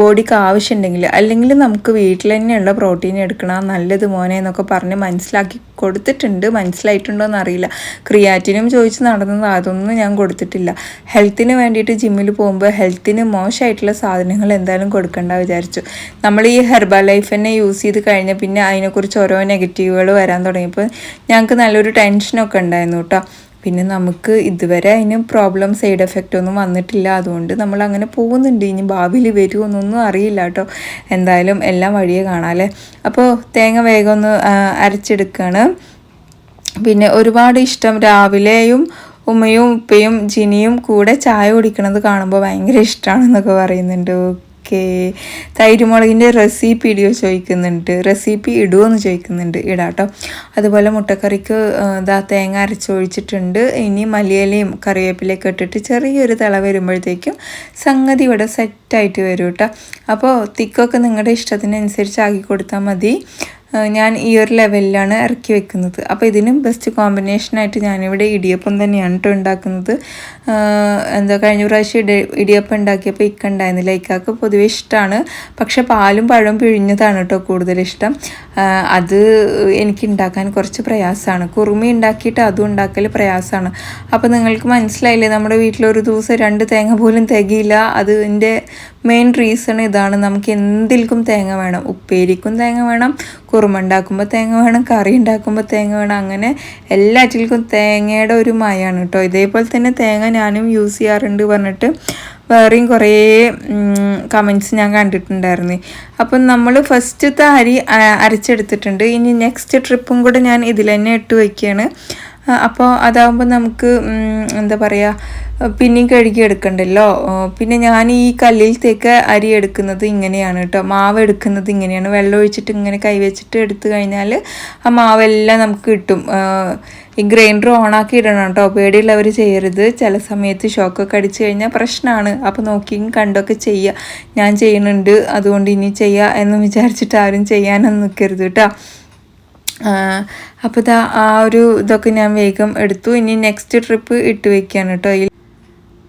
ബോഡിക്ക് ആവശ്യമുണ്ടെങ്കിൽ അല്ലെങ്കിൽ നമുക്ക് വീട്ടിൽ തന്നെയുള്ള പ്രോട്ടീൻ എടുക്കണം നല്ലത് മോനെ എന്നൊക്കെ പറഞ്ഞ് മനസ്സിലാക്കി കൊടുത്തിട്ടുണ്ട്. മനസ്സിലായിട്ടുണ്ടോ എന്നറിയില്ല ക്രിയാറ്റിനും ചോദിച്ച് നടന്നത് അതൊന്നും ഞാൻ കൊടുത്തിട്ടില്ല. ഹെൽത്തിന് വേണ്ടിയിട്ട് ജിമ്മിൽ പോകുമ്പോൾ ഹെൽത്തിന് മോശമായിട്ടുള്ള സാധനങ്ങൾ എന്തായാലും കൊടുക്കണ്ട വിചാരിച്ചു. നമ്മൾ ഈ ഹെർബൽ ലൈഫ് തന്നെ യൂസ് ചെയ്ത് കഴിഞ്ഞാൽ പിന്നെ അതിനെക്കുറിച്ച് ഓരോ നെഗറ്റീവുകൾ വരാൻ തുടങ്ങിയപ്പോൾ ഞങ്ങൾക്ക് നല്ലൊരു ടെൻഷനൊക്കെ ഉണ്ടായിരുന്നു കേട്ടോ. പിന്നെ നമുക്ക് ഇതുവരെ അതിന് പ്രോബ്ലം സൈഡ് എഫക്റ്റ് ഒന്നും വന്നിട്ടില്ല. അതുകൊണ്ട് നമ്മൾ അങ്ങനെ പോകുന്നുണ്ട്. ഇനി ഭാവിയിൽ വരുമോന്നൊന്നും അറിയില്ല കേട്ടോ. എന്തായാലും എല്ലാം വഴിയെ കാണാമല്ലേ അപ്പോൾ തേങ്ങ വേഗം ഒന്ന് അരച്ചെടുക്കുകയാണ് പിന്നെ ഒരുപാട് ഇഷ്ടം രാവിലെയും ഉമ്മയും ഉപ്പയും ജിനിയും കൂടെ ചായ കുടിക്കണത് കാണുമ്പോൾ ഭയങ്കര ഇഷ്ടമാണെന്നൊക്കെ പറയുന്നുണ്ട്. ഓക്കെ. തൈരുമുളകിന്റെ റെസിപ്പി ഇടിയോ ചോദിക്കുന്നുണ്ട്. റെസിപ്പി ഇടുമോ ചോദിക്കുന്നുണ്ട്. ഇടാട്ടോ അതുപോലെ മുട്ടക്കറിക്ക് ഇതാ തേങ്ങ അരച്ചൊഴിച്ചിട്ടുണ്ട്. ഇനി മലയിലയും കറിവേപ്പിലയൊക്കെ ഇട്ടിട്ട് ചെറിയൊരു തിള വരുമ്പോഴത്തേക്കും സംഗതി ഇവിടെ സെറ്റായിട്ട് വരും കേട്ടോ അപ്പോൾ തിക്കൊക്കെ നിങ്ങളുടെ ഇഷ്ടത്തിനനുസരിച്ച് ആക്കി കൊടുത്താൽ മതി. ഞാൻ ഈ ഒരു ലെവലിലാണ് ഇറക്കി വെക്കുന്നത്. അപ്പോൾ ഇതിനും ബെസ്റ്റ് കോമ്പിനേഷനായിട്ട് ഞാനിവിടെ ഇടിയപ്പം തന്നെയാണ് കേട്ടോ ഉണ്ടാക്കുന്നത്. എന്താ കഴിഞ്ഞ പ്രാവശ്യം ഇടി ഇടിയപ്പം ഉണ്ടാക്കിയപ്പോൾ ഇക്ക ഉണ്ടായിരുന്നില്ല ഇക്കാക്ക് പൊതുവെ ഇഷ്ടമാണ് പക്ഷേ പാലും പഴവും പിഴിഞ്ഞതാണ് കേട്ടോ കൂടുതലിഷ്ടം അത് എനിക്ക് ഉണ്ടാക്കാൻ കുറച്ച് പ്രയാസമാണ്. കുറുമി ഉണ്ടാക്കിയിട്ട് അതും ഉണ്ടാക്കൽ പ്രയാസമാണ്. അപ്പോൾ നിങ്ങൾക്ക് മനസ്സിലായില്ലേ നമ്മുടെ വീട്ടിലൊരു ദിവസം രണ്ട് തേങ്ങ പോലും തികയില്ല. അതിന്റെ മെയിൻ റീസൺ ഇതാണ്. നമുക്ക് എന്തിൽക്കും തേങ്ങ വേണം. ഉപ്പേരിക്കും തേങ്ങ വേണം. കുറുമ ഉണ്ടാക്കുമ്പോൾ തേങ്ങ വേണം. കറി ഉണ്ടാക്കുമ്പോൾ തേങ്ങ വേണം. അങ്ങനെ എല്ലാറ്റിൽക്കും തേങ്ങയുടെ ഒരു മയാണ് കേട്ടോ. ഇതേപോലെ തന്നെ തേങ്ങ ഞാനും യൂസ് ചെയ്യാറുണ്ട് പറഞ്ഞിട്ട് വേറെയും കുറേ കമൻസ് ഞാൻ കണ്ടിട്ടുണ്ടായിരുന്നു. അപ്പം നമ്മൾ ഫസ്റ്റത്തെ അരി അരച്ചെടുത്തിട്ടുണ്ട്. ഇനി നെക്സ്റ്റ് ട്രിപ്പും കൂടെ ഞാൻ ഇതിൽ തന്നെ ഇട്ട് വയ്ക്കുകയാണ് അപ്പോൾ അതാകുമ്പോൾ നമുക്ക് എന്താ പറയുക പിന്നെയും കഴുകി എടുക്കണ്ടല്ലോ. പിന്നെ ഞാൻ ഈ കല്ലിൽ തേക്ക് അരി എടുക്കുന്നത് ഇങ്ങനെയാണ് കേട്ടോ. മാവ് എടുക്കുന്നത് ഇങ്ങനെയാണ്. വെള്ളം ഒഴിച്ചിട്ട് ഇങ്ങനെ കൈവച്ചിട്ട് എടുത്തു കഴിഞ്ഞാൽ ആ മാവെല്ലാം നമുക്ക് കിട്ടും. ഈ ഗ്രൈൻഡർ ഓണാക്കി ഇടണം കേട്ടോ. പേടിയുള്ളവർ ചെയ്യരുത്. ചില സമയത്ത് ഷോക്കൊക്കെ അടിച്ചു കഴിഞ്ഞാൽ പ്രശ്നമാണ് അപ്പോൾ നോക്കിയും കണ്ടൊക്കെ ചെയ്യുക ഞാൻ ചെയ്യുന്നുണ്ട്. അതുകൊണ്ട് ഇനി ചെയ്യുക എന്ന് വിചാരിച്ചിട്ട് ആരും ചെയ്യാനൊന്നും നിൽക്കരുത് കേട്ടോ. അപ്പോൾ ഇതാ ആ ഒരു ഇതൊക്കെ ഞാൻ വേഗം എടുത്തു. ഇനി നെക്സ്റ്റ് ട്രിപ്പ് ഇട്ട് വയ്ക്കുകയാണ് കേട്ടോ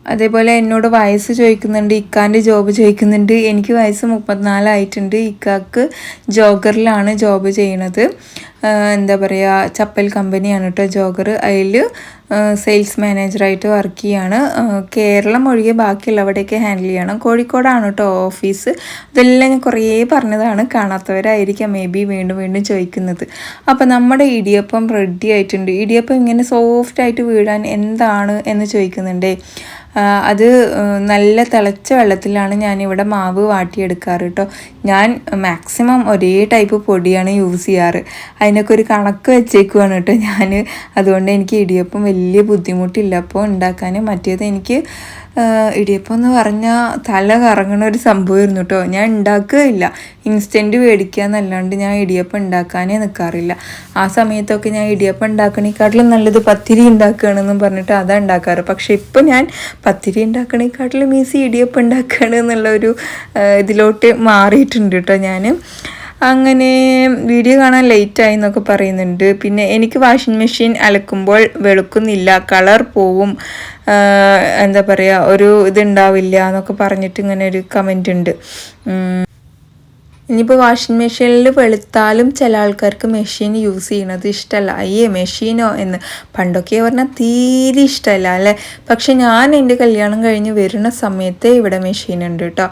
അതേപോലെ എന്നോട് വയസ്സ് ചോദിക്കുന്നുണ്ട് ഇക്കാന്റെ ജോബ് ചോദിക്കുന്നുണ്ട്. എനിക്ക് വയസ്സ് മുപ്പത്തിനാലായിട്ടുണ്ട് ഇക്കാക്ക് ജോഗറിലാണ് ജോബ് ചെയ്യണത്. എന്താ പറയുക ചപ്പൽ കമ്പനിയാണ് കേട്ടോ ജോഗർ. അതിൽ സെയിൽസ് മാനേജറായിട്ട് വർക്ക് ചെയ്യാണ്. കേരളം ഒഴികെ ബാക്കിയുള്ളവിടെയൊക്കെ ഹാൻഡിൽ ചെയ്യണം. കോഴിക്കോടാണ് കേട്ടോ ഓഫീസ് ഇതെല്ലാം ഞാൻ കുറേ പറഞ്ഞതാണ്. കാണാത്തവരായിരിക്കാം മേ ബി വീണ്ടും വീണ്ടും ചോദിക്കുന്നത് അപ്പോൾ നമ്മുടെ ഇടിയപ്പം റെഡി ആയിട്ടുണ്ട്. ഇടിയപ്പം ഇങ്ങനെ സോഫ്റ്റായിട്ട് വീഴാൻ എന്താണ് എന്ന് ചോദിക്കുന്നുണ്ടേ അത് നല്ല തിളച്ച വെള്ളത്തിലാണ് ഞാനിവിടെ മാവ് വാട്ടിയെടുക്കാറ് കേട്ടോ ഞാൻ മാക്സിമം ഒരേ ടൈപ്പ് പൊടിയാണ് യൂസ് ചെയ്യാറ്. അതിനൊക്കെ ഒരു കണക്ക് വെച്ചേക്കുവാണ് കേട്ടോ ഞാൻ അതുകൊണ്ട് എനിക്ക് ഇടിയപ്പം വലിയ ബുദ്ധിമുട്ടില്ല. അപ്പോൾ ഉണ്ടാക്കാൻ മറ്റേത് എനിക്ക് ഇടിയപ്പം എന്ന് പറഞ്ഞാൽ തല കറങ്ങണ ഒരു സംഭവമായിരുന്നു കേട്ടോ. ഞാൻ ഉണ്ടാക്കുകയില്ല. ഇൻസ്റ്റന്റ് മേടിക്കുക എന്നല്ലാണ്ട് ഞാൻ ഇടിയപ്പം ഉണ്ടാക്കാനേ നിൽക്കാറില്ല ആ സമയത്തൊക്കെ ഞാൻ ഇടിയപ്പം ഉണ്ടാക്കണേക്കാട്ടിലും നല്ലത് പത്തിരി ഉണ്ടാക്കുകയാണെന്നും പറഞ്ഞിട്ട് അതാണ് ഉണ്ടാക്കാറ്. പക്ഷേ ഇപ്പം ഞാൻ പത്തിരി ഉണ്ടാക്കണേക്കാട്ടിലും ഈസി ഇടിയപ്പം ഉണ്ടാക്കുകയാണ് എന്നുള്ള ഒരു ഇതിലോട്ട് മാറിയിട്ടുണ്ട് കേട്ടോ ഞാൻ അങ്ങനെ വീഡിയോ കാണാൻ ലേറ്റായി എന്നൊക്കെ പറയുന്നുണ്ട്. പിന്നെ എനിക്ക് വാഷിംഗ് മെഷീൻ അലക്കുമ്പോൾ വെളുക്കുന്നില്ല കളർ പോവും. എന്താ പറയുക ഒരു ഇതുണ്ടാവില്ല എന്നൊക്കെ പറഞ്ഞിട്ട് ഇങ്ങനെ ഒരു കമന്റ് ഉണ്ട്. ഇനിയിപ്പോൾ വാഷിംഗ് മെഷീനിൽ വെളുത്താലും ചില ആൾക്കാർക്ക് മെഷീൻ യൂസ് ചെയ്യണത് ഇഷ്ടമല്ല അയ്യേ മെഷീനോ എന്ന്. പണ്ടൊക്കെ പറഞ്ഞാൽ തീരെ ഇഷ്ടമല്ല അല്ലേ? പക്ഷെ ഞാൻ എന്റെ കല്യാണം കഴിഞ്ഞ് വരുന്ന സമയത്തേ ഇവിടെ മെഷീൻ ഉണ്ട് കേട്ടോ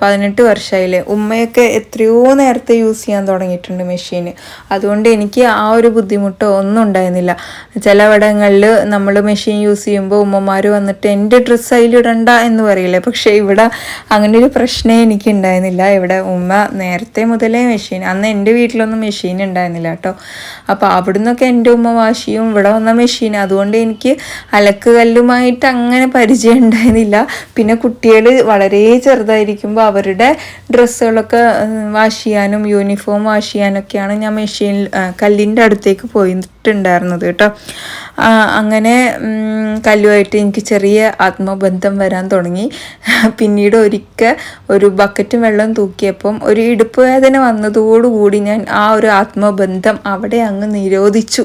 പതിനെട്ട് വർഷമായില്ലേ ഉമ്മയൊക്കെ എത്രയോ നേരത്തെ യൂസ് ചെയ്യാൻ തുടങ്ങിയിട്ടുണ്ട് മെഷീൻ അതുകൊണ്ട് എനിക്ക് ആ ഒരു ബുദ്ധിമുട്ടോ ഒന്നും ഉണ്ടായിരുന്നില്ല. ചിലവിടങ്ങളിൽ നമ്മൾ മെഷീൻ യൂസ് ചെയ്യുമ്പോൾ ഉമ്മമാർ വന്നിട്ട് എന്റെ ഡ്രസ്സ് അതിലിടണ്ട എന്ന് പറയില്ലേ. പക്ഷേ ഇവിടെ അങ്ങനെ ഒരു പ്രശ്നമേ എനിക്ക് ഉണ്ടായിരുന്നില്ല. ഇവിടെ ഉമ്മ നേരത്തെ മുതലേ മെഷീൻ അന്ന് എന്റെ വീട്ടിലൊന്നും മെഷീൻ ഉണ്ടായിരുന്നില്ല കേട്ടോ. അപ്പോൾ അവിടുന്നൊക്കെ എന്റെ ഉമ്മ വാശിയും ഇവിടെ വന്ന മെഷീൻ അതുകൊണ്ട് എനിക്ക് അലക്ക് കല്ലുമായിട്ട് അങ്ങനെ പരിചയം ഉണ്ടായിരുന്നില്ല. പിന്നെ കുട്ടികൾ വളരെ ചെറുതായിരിക്കും. ഇരിക്കുമ്പോൾ അവരുടെ ഡ്രസ്സുകളൊക്കെ വാഷ് ചെയ്യാനും യൂണിഫോം വാഷ് ചെയ്യാനൊക്കെയാണ് ഞാൻ മെഷീനിൽ കല്ലിന്റെ അടുത്തേക്ക് പോയിട്ടുണ്ടായിരുന്നത് കേട്ടോ. അങ്ങനെ കല്ലുമായിട്ട് എനിക്ക് ചെറിയ ആത്മബന്ധം വരാൻ തുടങ്ങി. പിന്നീട് ഒരിക്കൽ ഒരു ബക്കറ്റ് വെള്ളം തൂക്കിയപ്പം ഒരു ഇടുപ്പ് വേദന വന്നതോടുകൂടി ഞാൻ ആ ഒരു ആത്മബന്ധം അവിടെ അങ്ങ് നിരോധിച്ചു.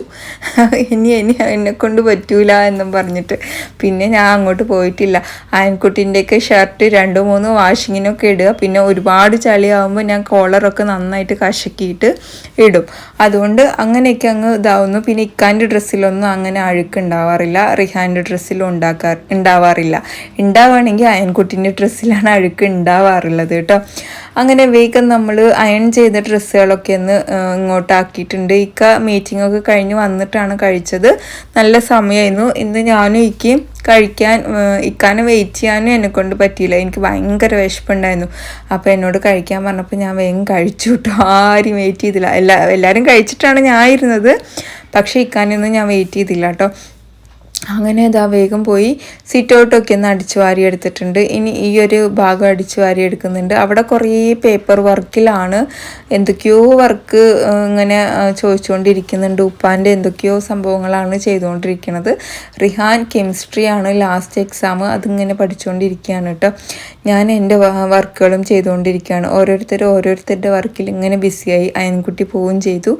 ഇനി ഇനി എന്നെ കൊണ്ട് പറ്റൂല എന്നും പറഞ്ഞിട്ട്. പിന്നെ ഞാൻ അങ്ങോട്ട് പോയിട്ടില്ല. ആൻകുട്ടിന്റെയൊക്കെ ഷർട്ട് രണ്ടു മൂന്ന് വാഷിങ്ങിനൊക്കെ ഇടുക. പിന്നെ ഒരുപാട് ചളിയാവുമ്പോൾ ഞാൻ കോളറൊക്കെ നന്നായിട്ട് കശക്കിയിട്ട് ഇടും. അതുകൊണ്ട് അങ്ങനെയൊക്കെ അങ്ങ് ഇതാവുന്നു. പിന്നെ ഇക്കാന്റെ ഡ്രസ്സിലൊന്നും അങ്ങനെ അങ്ങനെ അഴുക്ക് ഉണ്ടാവാറില്ല റിഹാന്റെ ഡ്രസ്സിലും ഉണ്ടാക്കാ ഉണ്ടാവാറില്ല. ഉണ്ടാവുകയാണെങ്കിൽ അയൻകുട്ടിന്റെ ഡ്രസ്സിലാണ് അഴുക്ക് ഉണ്ടാവാറുള്ളത് കേട്ടോ. അങ്ങനെ വേഗം നമ്മൾ അയൺ ചെയ്ത ഡ്രസ്സുകളൊക്കെ ഒന്ന് ഇങ്ങോട്ടാക്കിയിട്ടുണ്ട്. ഇക്ക മീറ്റിംഗ് ഒക്കെ കഴിഞ്ഞ് വന്നിട്ടാണ് കഴിച്ചത്. നല്ല സമയമായിരുന്നു ഇന്ന് ഞാനും ഇക്കയും കഴിക്കാൻ ഇക്കാനും വെയിറ്റ് ചെയ്യാനും എന്നെ കൊണ്ട് പറ്റിയില്ല. എനിക്ക് ഭയങ്കര വിശപ്പുണ്ടായിരുന്നു. അപ്പോൾ എന്നോട് കഴിക്കാൻ പറഞ്ഞപ്പോൾ ഞാൻ വേഗം കഴിച്ചു കേട്ടോ. ആരും വെയിറ്റ് ചെയ്തില്ല. എല്ലാ എല്ലാവരും കഴിച്ചിട്ടാണ് ഞാൻ ഇരുന്നത് പക്ഷേ ഇക്കാനൊന്നും ഞാൻ വെയിറ്റ് ചെയ്തില്ല കേട്ടോ. അങ്ങനെ ഇതാ വേഗം പോയി സിറ്റ് ഔട്ടൊക്കെ ഒന്ന് അടിച്ചു വാരി എടുത്തിട്ടുണ്ട്. ഇനി ഈ ഒരു ഭാഗം അടിച്ചു വാരി എടുക്കുന്നുണ്ട്. അവിടെ കുറേ പേപ്പർ വർക്കിലാണ് എന്തൊക്കെയോ വർക്ക് ഇങ്ങനെ ചോദിച്ചുകൊണ്ടിരിക്കുന്നുണ്ട് ഉപ്പാന്റെ എന്തൊക്കെയോ സംഭവങ്ങളാണ് ചെയ്തുകൊണ്ടിരിക്കുന്നത്. റിഹാൻ കെമിസ്ട്രിയാണ് ലാസ്റ്റ് എക്സാം അതിങ്ങനെ പഠിച്ചുകൊണ്ടിരിക്കുകയാണ് കേട്ടോ. ഞാൻ എന്റെ വർക്കുകളും ചെയ്തുകൊണ്ടിരിക്കുകയാണ്. ഓരോരുത്തർ ഓരോരുത്തരുടെ വർക്കിൽ ഇങ്ങനെ ബിസിയായി അയൻകുട്ടി പോവുകയും ചെയ്തു.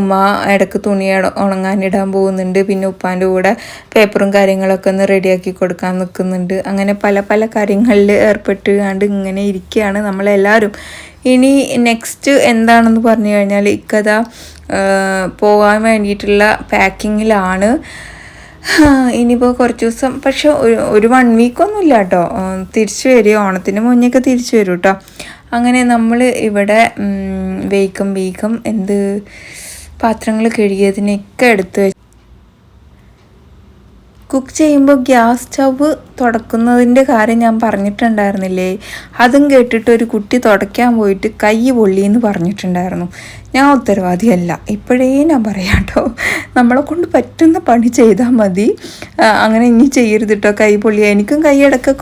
ഉമ്മ ഇടയ്ക്ക് തുണി ഉണങ്ങാനിടാൻ പോകുന്നുണ്ട്. പിന്നെ ഉപ്പാന്റെ കൂടെ പേപ്പറും കാര്യങ്ങളൊക്കെ ഒന്ന് റെഡിയാക്കി കൊടുക്കാൻ നിൽക്കുന്നുണ്ട്. അങ്ങനെ പല പല കാര്യങ്ങളിൽ ഏർപ്പെട്ടുകൊണ്ട് ഇങ്ങനെ ഇരിക്കുകയാണ് നമ്മളെല്ലാവരും. ഇനി നെക്സ്റ്റ് എന്താണെന്ന് പറഞ്ഞു കഴിഞ്ഞാൽ ഇക്കഥ പോകാൻ വേണ്ടിയിട്ടുള്ള പാക്കിങ്ങിലാണ് ഇനിയിപ്പോൾ കുറച്ച് ദിവസം പക്ഷെ ഒരു ഒരു വൺ വീക്കൊന്നും ഇല്ല കേട്ടോ തിരിച്ചു വരും ഓണത്തിന് മുന്നേക്ക് തിരിച്ചു വരും കേട്ടോ അങ്ങനെ നമ്മൾ ഇവിടെ വേഗം വേഗം എന്ത് പാത്രങ്ങൾ കഴുകിയതിനൊക്കെ എടുത്ത് കുക്ക് ചെയ്യുമ്പോൾ ഗ്യാസ് സ്റ്റവ് തുടക്കുന്നതിന്റെ കാര്യം ഞാൻ പറഞ്ഞിട്ടുണ്ടായിരുന്നില്ലേ? അതും കേട്ടിട്ട് ഒരു കുട്ടി തുടയ്ക്കാൻ പോയിട്ട് കൈ പൊള്ളിയെന്ന് പറഞ്ഞിട്ടുണ്ടായിരുന്നു. ഞാൻ ഉത്തരവാദിയല്ല. ഇപ്പോഴേ ഞാൻ പറയാം കേട്ടോ നമ്മളെ കൊണ്ട് പറ്റുന്ന പണി ചെയ്താൽ മതി. അങ്ങനെ ഇനി ചെയ്യരുത് കേട്ടോ കൈ പൊള്ളിയ. എനിക്കും കൈ ഇടയ്ക്ക്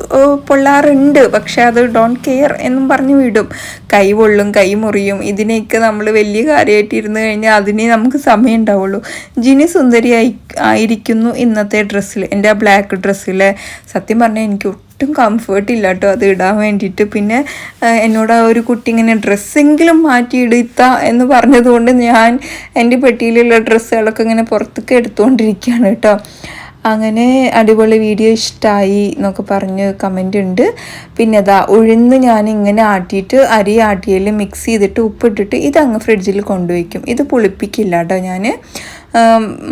പൊള്ളാറുണ്ട്. പക്ഷേ അത് ഡോണ്ട് കെയർ എന്നും പറഞ്ഞു വിടും. കൈ പൊള്ളും കൈ മുറിയും. ഇതിനെയൊക്കെ നമ്മൾ വലിയ കാര്യമായിട്ട് ഇരുന്ന് കഴിഞ്ഞാൽ അതിനെ നമുക്ക് സമയം ഉണ്ടാവുള്ളൂ. ജിനി സുന്ദരി ആയിരിക്കുന്നു ഇന്നത്തെ ഡ്രസ്സിൽ എന്റെ ആ ബ്ലാക്ക് ഡ്രസ്സിൽ സത്യം പറഞ്ഞാൽ എനിക്ക് ഒട്ടും കംഫേർട്ട് ഇല്ല കേട്ടോ അത് ഇടാൻ വേണ്ടിയിട്ട്. പിന്നെ എന്നോട് ആ ഒരു കുട്ടി ഇങ്ങനെ ഡ്രസ്സെങ്കിലും മാറ്റി ഇടുത്ത എന്ന് പറഞ്ഞതുകൊണ്ട് ഞാൻ എന്റെ പെട്ടിയിലുള്ള ഡ്രസ്സുകളൊക്കെ ഇങ്ങനെ പുറത്തേക്ക് എടുത്തുകൊണ്ടിരിക്കുകയാണ് കേട്ടോ. അങ്ങനെ അടിപൊളി വീഡിയോ ഇഷ്ടമായി എന്നൊക്കെ പറഞ്ഞ് കമന്റ് ഉണ്ട്. പിന്നെ അതാ ഉഴുന്ന് ഞാൻ ഇങ്ങനെ ആട്ടിയിട്ട് അരി ആട്ടിയിൽ മിക്സ് ചെയ്തിട്ട് ഉപ്പിട്ടിട്ട് ഇതങ്ങ് ഫ്രിഡ്ജിൽ കൊണ്ടുവയ്ക്കും. ഇത് പുളിപ്പിക്കില്ല കേട്ടോ ഞാൻ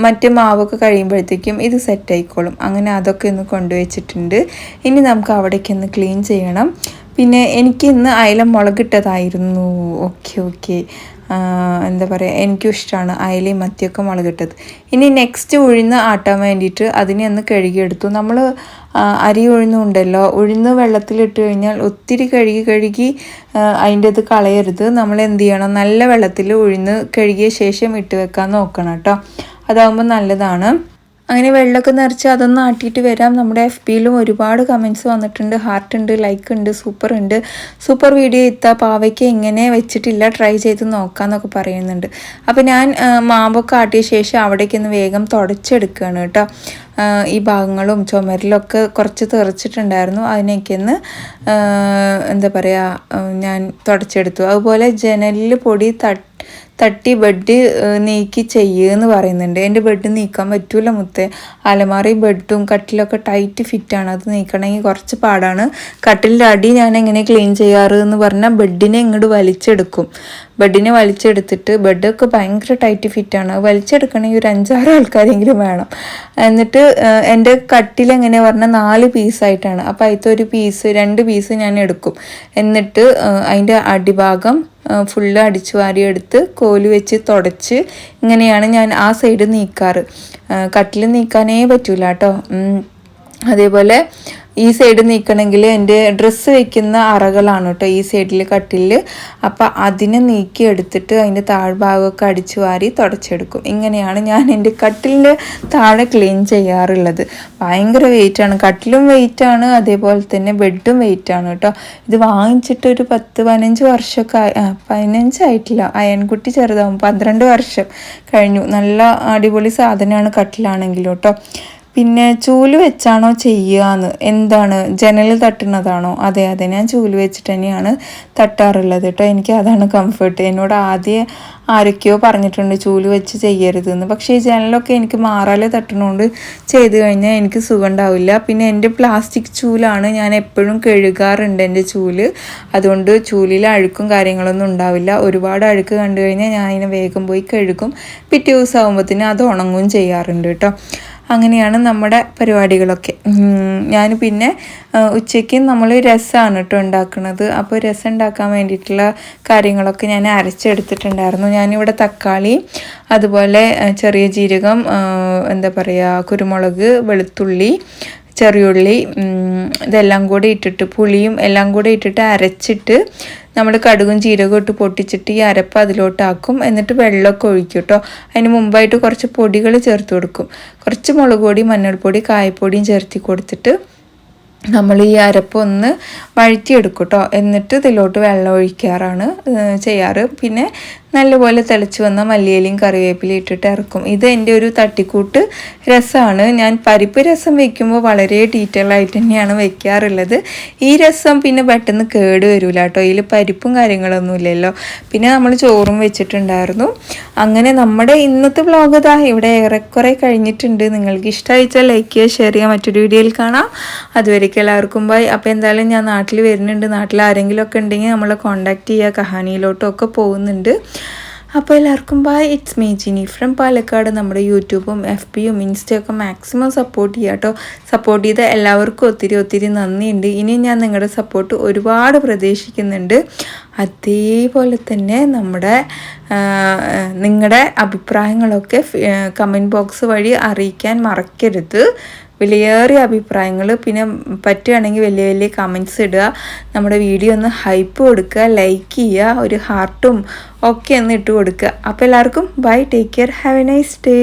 മറ്റ് മാവൊക്കെ കഴിയുമ്പോഴത്തേക്കും ഇത് സെറ്റ് ആയിക്കോളും അങ്ങനെ അതൊക്കെ ഒന്ന് കൊണ്ടുവച്ചിട്ടുണ്ട്. ഇനി നമുക്ക് അവിടേക്ക് ഒന്ന് ക്ലീൻ ചെയ്യണം. പിന്നെ എനിക്ക് ഇന്ന് അയല മുളകിട്ടതായിരുന്നു. Okay okay. എന്താ പറയുക എനിക്കും ഇഷ്ടമാണ് അയലയും മത്തിയൊക്കെ മുളകിട്ടത് ഇനി നെക്സ്റ്റ് ഉഴുന്ന് ആട്ടാൻ വേണ്ടിയിട്ട് അതിനെ ഒന്ന് കഴുകിയെടുത്തു. നമ്മൾ അരി ഉഴുന്നുണ്ടല്ലോ ഉഴുന്ന് വെള്ളത്തിലിട്ട് കഴിഞ്ഞാൽ ഒത്തിരി കഴുകി കഴുകി അതിന്റെ ഇത് കളയരുത്. നമ്മൾ എന്ത് ചെയ്യണം? നല്ല വെള്ളത്തിൽ ഉഴുന്ന് കഴുകിയ ശേഷം ഇട്ട് വെക്കാൻ നോക്കണം കേട്ടോ. അതാകുമ്പോൾ നല്ലതാണ്. അങ്ങനെ വെള്ളമൊക്കെ നിറച്ച് അതൊന്ന് ആട്ടിയിട്ട് വരാം. നമ്മുടെ എഫ് ബിയിലും ഒരുപാട് കമൻസ് വന്നിട്ടുണ്ട്. ഹാർട്ട് ഉണ്ട് ലൈക്ക് ഉണ്ട് സൂപ്പർ ഉണ്ട്. സൂപ്പർ വീഡിയോ ഇത്ത പാവയ്ക്ക് എങ്ങനെ വെച്ചിട്ടില്ല ട്രൈ ചെയ്ത് നോക്കാമെന്നൊക്കെ പറയുന്നുണ്ട്. അപ്പോൾ ഞാൻ മാമ്പൊക്കെ ആട്ടിയ ശേഷം അവിടേക്ക് ഒന്ന് വേഗം തുടച്ചെടുക്കുകയാണ് കേട്ടോ. ഈ ഭാഗങ്ങളും ചുമരിലൊക്കെ കുറച്ച് തെറിച്ചിട്ടുണ്ടായിരുന്നു. അതിനൊക്കെ ഒന്ന് എന്താ പറയുക ഞാൻ തുടച്ചെടുത്തു. അതുപോലെ ജനലിൽ പൊടി തട്ട് തട്ടി ബെഡ് നീക്കി ചെയ്യുമെന്ന് പറയുന്നുണ്ട്. എന്റെ ബെഡ് നീക്കാൻ പറ്റൂല മുത്തേ. അലമാറി ബെഡും കട്ടിലൊക്കെ ടൈറ്റ് ഫിറ്റാണ് അത് നീക്കണമെങ്കിൽ കുറച്ച് പാടാണ്. കട്ടിലിന്റെ അടി ഞാൻ എങ്ങനെ ക്ലീൻ ചെയ്യാറ് എന്ന് പറഞ്ഞാൽ ബെഡിനെ ഇങ്ങോട്ട് വലിച്ചെടുക്കും. ബെഡിനെ വലിച്ചെടുത്തിട്ട് ബെഡൊക്കെ ഭയങ്കര ടൈറ്റ് ഫിറ്റാണ്. വലിച്ചെടുക്കണമെങ്കിൽ ഒരു അഞ്ചാറ് ആൾക്കാരെങ്കിലും വേണം. എന്നിട്ട് എന്റെ കട്ടിലെങ്ങനെ പറഞ്ഞാൽ നാല് പീസായിട്ടാണ് അപ്പോൾ അതിലത്തെ ഒരു പീസ് രണ്ട് പീസ് ഞാൻ എടുക്കും. എന്നിട്ട് അതിന്റെ അടിഭാഗം ഫുള്ള് അടിച്ചു വാരിയെടുത്ത് കോൽ വെച്ച് തുടച്ച് ഇങ്ങനെയാണ് ഞാൻ ആ സൈഡ് നീക്കാറ്. കട്ടിൽ നീക്കാനേ പറ്റൂല കേട്ടോ. അതേപോലെ ഈ സൈഡ് നീക്കണമെങ്കിൽ എന്റെ ഡ്രസ്സ് വെക്കുന്ന അറകളാണ് കേട്ടോ ഈ സൈഡിൽ കട്ടിൽ അപ്പം അതിനെ നീക്കി എടുത്തിട്ട് അതിന്റെ താഴ്ഭാഗമൊക്കെ അടിച്ചു വാരി തുടച്ചെടുക്കും. ഇങ്ങനെയാണ് ഞാൻ എന്റെ കട്ടിലിന്റെ താഴെ ക്ലീൻ ചെയ്യാറുള്ളത്. ഭയങ്കര വെയിറ്റാണ് കട്ടിലും വെയിറ്റാണ് അതേപോലെ തന്നെ ബെഡും വെയിറ്റാണ് കേട്ടോ ഇത് വാങ്ങിച്ചിട്ട് ഒരു പത്ത് പതിനഞ്ച് വർഷമൊക്കെ പതിനഞ്ചായിട്ടില്ല അയൻകുട്ടി ചെറുതാവും. പന്ത്രണ്ട് വർഷം കഴിഞ്ഞു. നല്ല അടിപൊളി സാധനമാണ് കട്ടിലാണെങ്കിലും കേട്ടോ പിന്നെ ചൂൽ വെച്ചാണോ ചെയ്യുക എന്ന് എന്താണ്? ജനൽ തട്ടുന്നതാണോ? അതെ അതെ. ഞാൻ ചൂൽ വെച്ചിട്ട് തന്നെയാണ് തട്ടാറുള്ളത് കേട്ടോ. എനിക്ക് അതാണ് കംഫർട്ട് എന്നോട് ആദ്യം ആരൊക്കെയോ പറഞ്ഞിട്ടുണ്ട് ചൂൽ വെച്ച് ചെയ്യരുതെന്ന്. പക്ഷേ ഈ ജനലൊക്കെ എനിക്ക് മാറാലെ തട്ടണോണ്ട് ചെയ്ത് കഴിഞ്ഞാൽ എനിക്ക് സുഖം ഉണ്ടാവില്ല പിന്നെ എന്റെ പ്ലാസ്റ്റിക് ചൂലാണ് ഞാൻ എപ്പോഴും കഴുകാറുണ്ട് എന്റെ ചൂൽ. അതുകൊണ്ട് ചൂലിൽ അഴുക്കും കാര്യങ്ങളൊന്നും ഉണ്ടാവില്ല. ഒരുപാട് അഴുക്ക് കണ്ടു കഴിഞ്ഞാൽ ഞാൻ അതിനെ വേഗം പോയി കഴുകും. പിറ്റേ ദിവസം ആകുമ്പോഴത്തേന് അത് ഉണങ്ങുകയും ചെയ്യാറുണ്ട് കേട്ടോ. അങ്ങനെയാണ് നമ്മുടെ പരിപാടികളൊക്കെ. ഞാൻ പിന്നെ ഉച്ചയ്ക്ക് നമ്മൾ രസമാണ് കേട്ടോ ഉണ്ടാക്കുന്നത് അപ്പോൾ രസം ഉണ്ടാക്കാൻ വേണ്ടിയിട്ടുള്ള കാര്യങ്ങളൊക്കെ ഞാൻ അരച്ചെടുത്തിട്ടുണ്ടായിരുന്നു. ഞാനിവിടെ തക്കാളി അതുപോലെ ചെറിയ ജീരകം എന്താ പറയുക കുരുമുളക് വെളുത്തുള്ളി ചെറിയുള്ളി ഇതെല്ലാം കൂടി ഇട്ടിട്ട് പുളിയും എല്ലാം കൂടി ഇട്ടിട്ട് അരച്ചിട്ട് നമ്മൾ കടുകും ജീരകവും ഇട്ട് പൊട്ടിച്ചിട്ട് ഈ അരപ്പ് അതിലോട്ടാക്കും. എന്നിട്ട് വെള്ളമൊക്കെ ഒഴിക്കും കേട്ടോ അതിന് മുമ്പായിട്ട് കുറച്ച് പൊടികൾ ചേർത്ത് കൊടുക്കും. കുറച്ച് മുളക് പൊടി മഞ്ഞൾപ്പൊടി കായപ്പൊടിയും ചേർത്തി കൊടുത്തിട്ട് നമ്മൾ ഈ അരപ്പൊന്ന് വഴറ്റിയെടുക്കും കേട്ടോ എന്നിട്ട് ഇതിലോട്ട് വെള്ളം ഒഴിക്കാറാണ് ചെയ്യാറ്. പിന്നെ നല്ലപോലെ തിളച്ച് വന്ന മല്ലിയിലയും കറിവേപ്പിലയും ഇട്ടിട്ട് ഇറക്കും. ഇത് എന്റെ ഒരു തട്ടിക്കൂട്ട് രസമാണ് ഞാൻ പരിപ്പ് രസം വെക്കുമ്പോൾ വളരെ ഡീറ്റെയിൽ ആയിട്ട് തന്നെയാണ് വെക്കാറുള്ളത്. ഈ രസം പിന്നെ പെട്ടെന്ന് കേട് വരില്ല കേട്ടോ ഇതിൽ പരിപ്പും കാര്യങ്ങളൊന്നും ഇല്ലല്ലോ. പിന്നെ നമ്മൾ ചോറും വെച്ചിട്ടുണ്ടായിരുന്നു. അങ്ങനെ നമ്മുടെ ഇന്നത്തെ വ്ളോഗ് ഇതാ ഇവിടെ ഏറെക്കുറെ കഴിഞ്ഞിട്ടുണ്ട്. നിങ്ങൾക്ക് ഇഷ്ടമായിച്ചാൽ ലൈക്ക് ചെയ്യുക ഷെയർ ചെയ്യുക. മറ്റൊരു വീഡിയോയിൽ കാണാം. അതുവരേക്കും എല്ലാവർക്കും ബൈ. അപ്പോൾ എന്തായാലും ഞാൻ നാട്ടിൽ വരുന്നുണ്ട്. നാട്ടിൽ ആരെങ്കിലും ഒക്കെ ഉണ്ടെങ്കിൽ നമ്മളെ കോൺടാക്ട് ചെയ്യുക. കഹാനിയിലോട്ടും ഒക്കെ പോകുന്നുണ്ട്. അപ്പോൾ എല്ലാവർക്കും bye. It's me Jini from Palakkad. നമ്മുടെ യൂട്യൂബും എഫ് പിയും ഇൻസ്റ്റയൊക്കെ മാക്സിമം സപ്പോർട്ട് ചെയ്യുക കേട്ടോ. സപ്പോർട്ട് ചെയ്ത എല്ലാവർക്കും ഒത്തിരി ഒത്തിരി നന്ദിയുണ്ട്. ഇനി ഞാൻ നിങ്ങളുടെ സപ്പോർട്ട് ഒരുപാട് പ്രതീക്ഷിക്കുന്നുണ്ട്. അതേപോലെ തന്നെ നമ്മുടെ നിങ്ങളുടെ അഭിപ്രായങ്ങളൊക്കെ കമന്റ് ബോക്സ് വഴി അറിയിക്കാൻ മറക്കരുത്. വിലയേറിയ അഭിപ്രായങ്ങൾ. പിന്നെ പറ്റുകയാണെങ്കിൽ വലിയ വലിയ കമൻസ് ഇടുക. നമ്മുടെ വീഡിയോ ഒന്ന് ഹൈപ്പ് കൊടുക്കുക ലൈക്ക് ചെയ്യുക ഒരു ഹാർട്ടും ഒക്കെ ഒന്ന് ഇട്ട് കൊടുക്കുക. അപ്പോൾ എല്ലാവർക്കും bye take care have a nice day